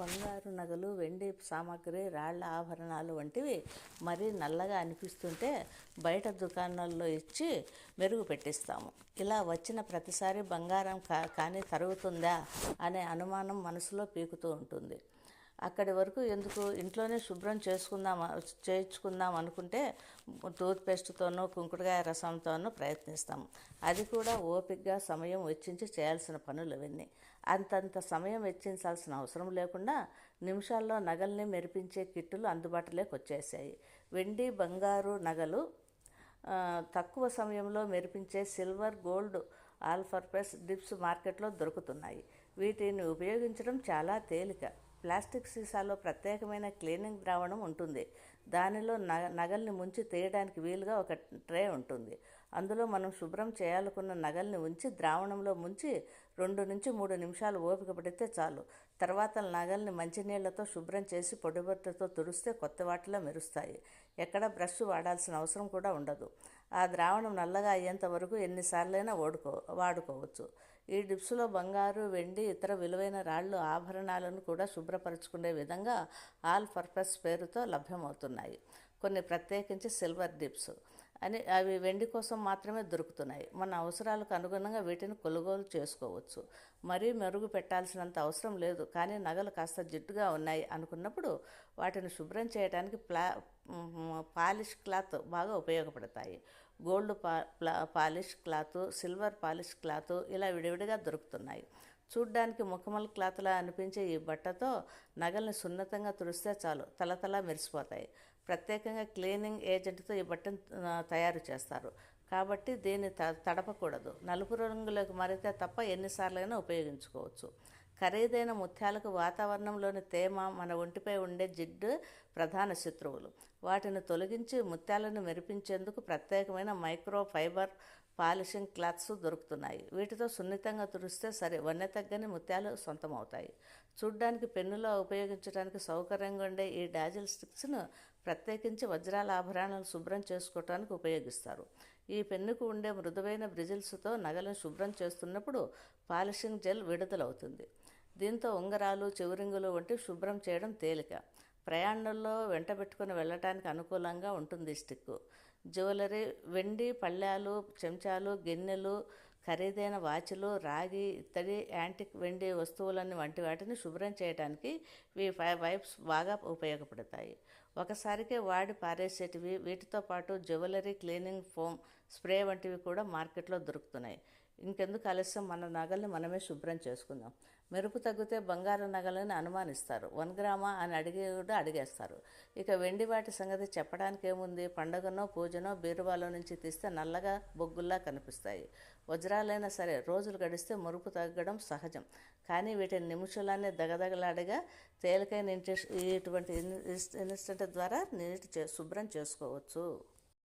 బంగారు నగలు వెండి సామాగ్రి రాళ్ళ ఆభరణాలు వంటివి మరీ నల్లగా అనిపిస్తుంటే బయట దుకాణాల్లో ఇచ్చి మెరుగు పెట్టిస్తాము. ఇలా వచ్చిన ప్రతిసారి బంగారం కా కానీ తరుగుతుందా అనే అనుమానం మనసులో పీకుతూ ఉంటుంది. అక్కడి వరకు ఎందుకు ఇంట్లోనే శుభ్రం చేసుకుందాం చేయించుకుందాం అనుకుంటే టూత్పేస్ట్తోనూ కుంకుడుకాయ రసంతోనూ ప్రయత్నిస్తాం. అది కూడా ఓపికగా సమయం వెచ్చించి చేయాల్సిన పనులు అవన్నీ అంతంత సమయం వెచ్చించాల్సిన అవసరం లేకుండా నిమిషాల్లో నగల్ని మెరిపించే కిట్టులు అందుబాటులోకి వచ్చేసాయి. వెండి బంగారు నగలు తక్కువ సమయంలో మెరిపించే silver gold all purpose dips మార్కెట్లో దొరుకుతున్నాయి. వీటిని ఉపయోగించడం చాలా తేలిక. ప్లాస్టిక్ సీసాలో ప్రత్యేకమైన క్లీనింగ్ ద్రావణం ఉంటుంది. దానిలో నగ నగల్ని ముంచి తీయడానికి వీలుగా ఒక ట్రే ఉంటుంది. అందులో మనం శుభ్రం చేయాలనుకున్న నగల్ని ఉంచి ద్రావణంలో ముంచి రెండు నుంచి మూడు నిమిషాలు ఓపిక పడితే చాలు. తర్వాత నగల్ని మంచినీళ్ళతో శుభ్రం చేసి పొడిబట్టతో తుడిస్తే కొత్త వాటిలో మెరుస్తాయి. ఎక్కడ బ్రష్ వాడాల్సిన అవసరం కూడా ఉండదు. ఆ ద్రావణం నల్లగా అయ్యేంత వరకు ఎన్నిసార్లైనా ఓడుకో వాడుకోవచ్చు. ఈ డిప్స్లో బంగారు వెండి ఇతర విలువైన రాళ్ళు ఆభరణాలను కూడా శుభ్రపరచుకునే విధంగా ఆల్ పర్పస్ పేరుతో లభ్యమవుతున్నాయి. కొన్ని ప్రత్యేకించి సిల్వర్ డిప్స్. అని అవి వెండి కోసం మాత్రమే దొరుకుతున్నాయి. మన అవసరాలకు అనుగుణంగా వీటిని కొనుగోలు చేసుకోవచ్చు. మరీ మెరుగు పెట్టాల్సినంత అవసరం లేదు. కానీ నగలు కాస్త జిడ్డుగా ఉన్నాయి అనుకున్నప్పుడు వాటిని శుభ్రం చేయడానికి ప్లా పాలిష్ క్లాత్ బాగా ఉపయోగపడతాయి. గోల్డ్ పా ప్లా polish cloth silver polish cloth ఇలా విడివిడిగా దొరుకుతున్నాయి. చూడ్డానికి ముఖమల్ క్లాత్లా అనిపించే ఈ బట్టతో నగల్ని సున్నితంగా తుడిస్తే చాలు తలతలా మెరిసిపోతాయి. ప్రత్యేకంగా క్లీనింగ్ ఏజెంట్తో ఈ బట్టను తయారు చేస్తారు. కాబట్టి దీన్ని త తడపకూడదు. నలుపు రంగులోకి మారితే తప్ప ఎన్నిసార్లైనా ఉపయోగించుకోవచ్చు. ఖరీదైన ముత్యాలకు వాతావరణంలోని తేమ మన ఒంటిపై ఉండే జిడ్డు ప్రధాన శత్రువులు. వాటిని తొలగించి ముత్యాలను మెరిపించేందుకు ప్రత్యేకమైన మైక్రో ఫైబర్ పాలిషింగ్ క్లాత్స్ దొరుకుతున్నాయి. వీటితో సున్నితంగా తుడిస్తే సరే వన్నె తగ్గని ముత్యాలు సొంతమవుతాయి. చూడ్డానికి పెన్నులో ఉపయోగించడానికి సౌకర్యంగా ఉండే ఈ డాజిల్ స్టిక్స్ను ప్రత్యేకించి వజ్రాల ఆభరణాలు శుభ్రం చేసుకోవడానికి ఉపయోగిస్తారు. ఈ పెన్నుకు ఉండే మృదువైన బ్రిజిల్స్తో నగలను శుభ్రం చేస్తున్నప్పుడు పాలిషింగ్ జెల్ విడుదలవుతుంది. దీంతో ఉంగరాలు చివరింగులు వంటి శుభ్రం చేయడం తేలిక. ప్రయాణంలో వెంట పెట్టుకుని వెళ్ళటానికి అనుకూలంగా ఉంటుంది స్టిక్ జ్యువెలరీ వెండి పళ్ళాలు చెంచాలు గిన్నెలు ఖరీదైన వాచులు రాగి ఇత్తడి యాంటిక్ వెండి వస్తువులని వంటి వాటిని శుభ్రం చేయడానికి ఈ వైప్స్ బాగా ఉపయోగపడతాయి. ఒకసారికే వాడి పారేసేటివి వీటితో పాటు జ్యువెలరీ క్లీనింగ్ ఫోమ్ స్ప్రే వంటివి కూడా మార్కెట్లో దొరుకుతున్నాయి. ఇంకెందుకు ఆలస్యం? మన నగల్ని మనమే శుభ్రం చేసుకుందాం. మెరుపు తగ్గితే బంగారు నగలని అనుమానిస్తారు. వన్ గ్రామా అని అడిగి కూడా అడిగేస్తారు. ఇక వెండి వాటి సంగతి చెప్పడానికి ఏముంది? పండగనో పూజనో బీరువాలో నుంచి తీస్తే నల్లగా బొగ్గుల్లా కనిపిస్తాయి. వజ్రాలైనా సరే రోజులు గడిస్తే మురుపు తగ్గడం సహజం. కానీ వీటిని నిమిషాలనే దగదగలాడగా తేలికైన ఇంట్రెస్ట్ ఇటువంటి ఇన్స్టెంట్ ద్వారా నీటి చే శుభ్రం చేసుకోవచ్చు.